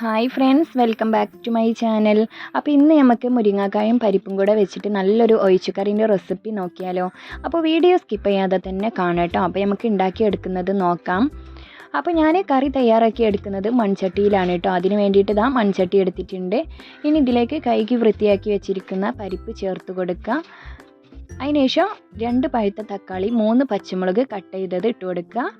Hi friends welcome back to my channel അപ്പോൾ ഇന്ന് നമുക്ക് മുരിങ്ങാക്കായും പരിപ്പും കൂടെ വെച്ചിട്ട് നല്ലൊരു ഒഴിച്ചുകറിന്റെ റെസിപ്പി നോക്കിയാലോ. അപ്പോൾ വീഡിയോ സ്കിപ്പ് ചെയ്യാതെ തന്നെ കാണട്ടോ അപ്പോൾ നമുക്ക് ഉണ്ടാക്കിയെടുക്കുന്നത് നോക്കാം. അപ്പോൾ ഞാൻ കറി തയ്യാറാക്കി എടുക്കുന്നത് മൺചട്ടിയിലാണ് കേട്ടോ. അതിന് വേണ്ടിയിട്ട് ഇതാ മൺചട്ടി എടുത്തിട്ടുണ്ട്. ഇനി ഇതിലേക്ക് കൈക്ക് വൃത്തിയാക്കി വെച്ചിരിക്കുന്ന പരിപ്പ് ചേർത്ത് കൊടുക്കുക. അതിനുശേഷം രണ്ട് പഴുത്ത തക്കാളി മൂന്ന് പച്ചമുളക് കട്ട് ചെയ്തത് ഇട്ട് കൊടുക്കുക.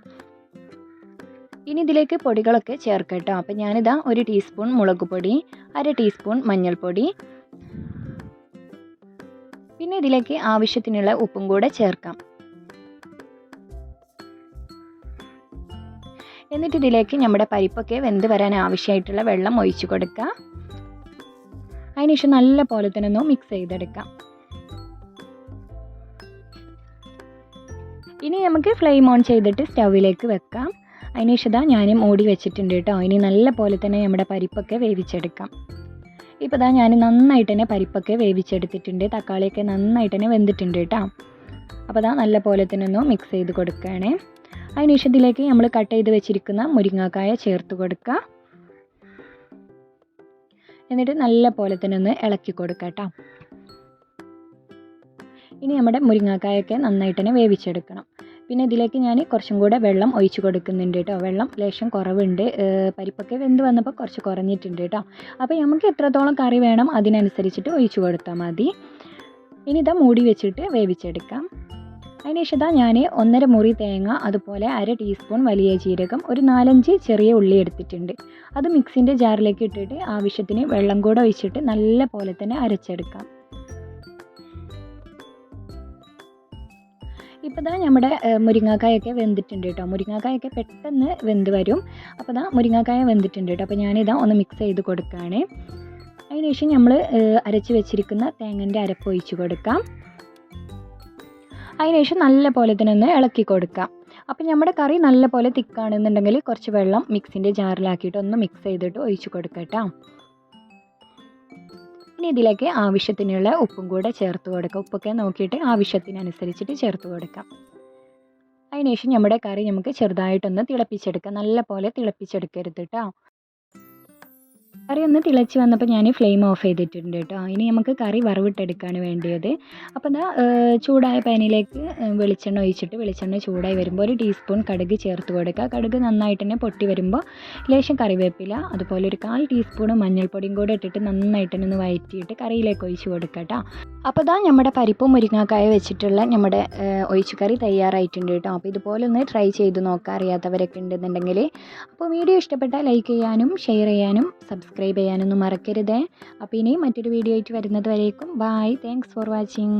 ഇനി ഇതിലേക്ക് പൊടികളൊക്കെ ചേർക്കട്ടോ അപ്പം ഞാനിതാ ഒരു ടീസ്പൂൺ മുളക് പൊടി അര ടീസ്പൂൺ മഞ്ഞൾപ്പൊടി. പിന്നെ ഇതിലേക്ക് ആവശ്യത്തിനുള്ള ഉപ്പും കൂടെ ചേർക്കാം. എന്നിട്ട് ഇതിലേക്ക് നമ്മുടെ പരിപ്പൊക്കെ വെന്ത് വരാൻ ആവശ്യമായിട്ടുള്ള വെള്ളം ഒഴിച്ചു കൊടുക്കുക. അതിനുശേഷം നല്ല പോലെ തന്നെ ഒന്ന് മിക്സ് ചെയ്തെടുക്കാം. ഇനി നമുക്ക് ഫ്ലെയിം ഓൺ ചെയ്തിട്ട് സ്റ്റൗവിലേക്ക് വെക്കാം. അതിനുശേഷം ഞാൻ മൂടി വെച്ചിട്ടുണ്ട് കേട്ടോ. ഇനി നല്ല പോലെ തന്നെ നമ്മുടെ പരിപ്പൊക്കെ വേവിച്ചെടുക്കാം. ഇപ്പോൾ ഇതാ ഞാൻ നന്നായിട്ട് തന്നെ പരിപ്പൊക്കെ വേവിച്ചെടുത്തിട്ടുണ്ട്. തക്കാളിയൊക്കെ നന്നായിട്ട് തന്നെ വെന്തിട്ടുണ്ട് കേട്ടോ. അപ്പോൾ ഇതാ നല്ല പോലെ തന്നെ ഒന്ന് മിക്സ് ചെയ്ത് കൊടുക്കുകയാണേ. അതിനുശേഷം ഇതിലേക്ക് നമ്മൾ കട്ട് ചെയ്ത് വെച്ചിരിക്കുന്ന മുരിങ്ങാക്കായ ചേർത്ത് കൊടുക്കുക എന്നിട്ട് നല്ല പോലെ തന്നെ ഒന്ന് ഇളക്കി കൊടുക്കുക കേട്ടോ. ഇനി നമ്മുടെ മുരിങ്ങാക്കായൊക്കെ നന്നായിട്ട് തന്നെ വേവിച്ചെടുക്കണം. പിന്നെ ഇതിലേക്ക് ഞാൻ കുറച്ചും കൂടെ വെള്ളം ഒഴിച്ച് കൊടുക്കുന്നുണ്ട് കേട്ടോ. വെള്ളം ലേശം കുറവുണ്ട്. പരിപ്പൊക്കെ വെന്ത് വന്നപ്പോൾ കുറച്ച് കുറഞ്ഞിട്ടുണ്ട് കേട്ടോ. അപ്പോൾ നമുക്ക് എത്രത്തോളം കറി വേണം അതിനനുസരിച്ചിട്ട് ഒഴിച്ച് കൊടുത്താൽ മതി. ഇനി ഇതാ മൂടി വെച്ചിട്ട് വേവിച്ചെടുക്കാം. അതിനുശേഷം ഞാൻ ഒന്നര മുറി തേങ്ങ അതുപോലെ അര ടീസ്പൂൺ വലിയ ജീരകം ഒരു നാലഞ്ച് ചെറിയ ഉള്ളി എടുത്തിട്ടുണ്ട്. അത് മിക്സിന്റെ ജാറിലേക്ക് ഇട്ടിട്ട് ആവശ്യത്തിന് വെള്ളം കൂടെ ഒഴിച്ചിട്ട് നല്ല പോലെ തന്നെ അരച്ചെടുക്കാം. ഇപ്പോൾ ഇതാ നമ്മുടെ മുരിങ്ങാക്കായൊക്കെ വെന്തിട്ടുണ്ട് കേട്ടോ. മുരിങ്ങാക്കായൊക്കെ പെട്ടെന്ന് വെന്ത് വരും. അപ്പോൾ ഇതാ മുരിങ്ങാക്കായ വെന്തിട്ടുണ്ട് കേട്ടോ. അപ്പോൾ ഞാനിതാ ഒന്ന് മിക്സ് ചെയ്ത് കൊടുക്കുകയാണ് അതിനുശേഷം നമ്മൾ അരച്ച് വെച്ചിരിക്കുന്ന തേങ്ങന്റെ അരപ്പ് ഒഴിച്ച് കൊടുക്കാം. അതിനുശേഷം നല്ല പോലെ തന്നെ ഒന്ന് ഇളക്കി കൊടുക്കാം. അപ്പം നമ്മുടെ കറി നല്ല പോലെ തിക്കാണെന്നുണ്ടെങ്കിൽ കുറച്ച് വെള്ളം മിക്സിന്റെ ജാറിലാക്കിയിട്ട് ഒന്ന് മിക്സ് ചെയ്തിട്ട് ഒഴിച്ച് കൊടുക്കാം കേട്ടോ. ഇനി ഇതിലേക്ക് ആവശ്യത്തിനുള്ള ഉപ്പും കൂടെ ചേർത്ത് കൊടുക്കുക ഉപ്പൊക്കെ നോക്കിയിട്ട് ആവശ്യത്തിനനുസരിച്ചിട്ട് ചേർത്ത് കൊടുക്കാം. അതിനുശേഷം നമ്മുടെ കറി നമുക്ക് ചെറുതായിട്ടൊന്ന് തിളപ്പിച്ചെടുക്കാം. നല്ല പോലെ തിളപ്പിച്ചെടുക്കരുത് കേട്ടോ കറി ഒന്ന് തിളച്ച് വന്നപ്പോൾ ഞാൻ ഫ്ലെയിം ഓഫ് ചെയ്തിട്ടുണ്ട് കേട്ടോ. ഇനി നമുക്ക് കറി വറവിട്ടെടുക്കാണ് വേണ്ടിയത്. അപ്പോൾ എന്താ ചൂടായ പാനിലേക്ക് വെളിച്ചെണ്ണ ഒഴിച്ചിട്ട് വെളിച്ചെണ്ണ ചൂടായി വരുമ്പോൾ ഒരു ടീസ്പൂൺ കടുക് ചേർത്ത് കൊടുക്കുക. കടുക് നന്നായിട്ട് തന്നെ പൊട്ടി വരുമ്പോൾ ലേശം കറിവേപ്പില അതുപോലെ ഒരു കാൽ ടീസ്പൂൺ മഞ്ഞൾപ്പൊടിയും കൂടെ ഇട്ടിട്ട് നന്നായിട്ട് ഒന്ന് വയറ്റിയിട്ട് കറിയിലേക്ക് ഒഴിച്ച് കൊടുക്കുക കേട്ടോ. അപ്പോൾ ഇതാ നമ്മുടെ പരിപ്പും മുരിങ്ങാക്കായ വെച്ചിട്ടുള്ള നമ്മുടെ ഒഴിച്ചു കറി തയ്യാറായിട്ടുണ്ട് കേട്ടോ. അപ്പോൾ ഇതുപോലെ ഒന്ന് ട്രൈ ചെയ്ത് നോക്കാം അറിയാത്തവരൊക്കെ ഉണ്ടെന്നുണ്ടെങ്കിൽ അപ്പോൾ വീഡിയോ ഇഷ്ടപ്പെട്ടാൽ ലൈക്ക് ചെയ്യാനും ഷെയർ ചെയ്യാനും സബ്സ്ക്രൈബ് സബ്സ്ക്രൈബ് ചെയ്യാനൊന്നും മറക്കരുതേ. അപ്പോൾ ഇനിയും മറ്റൊരു വീഡിയോ ആയിട്ട് വരുന്നത് വരേക്കും. Bye thanks for watching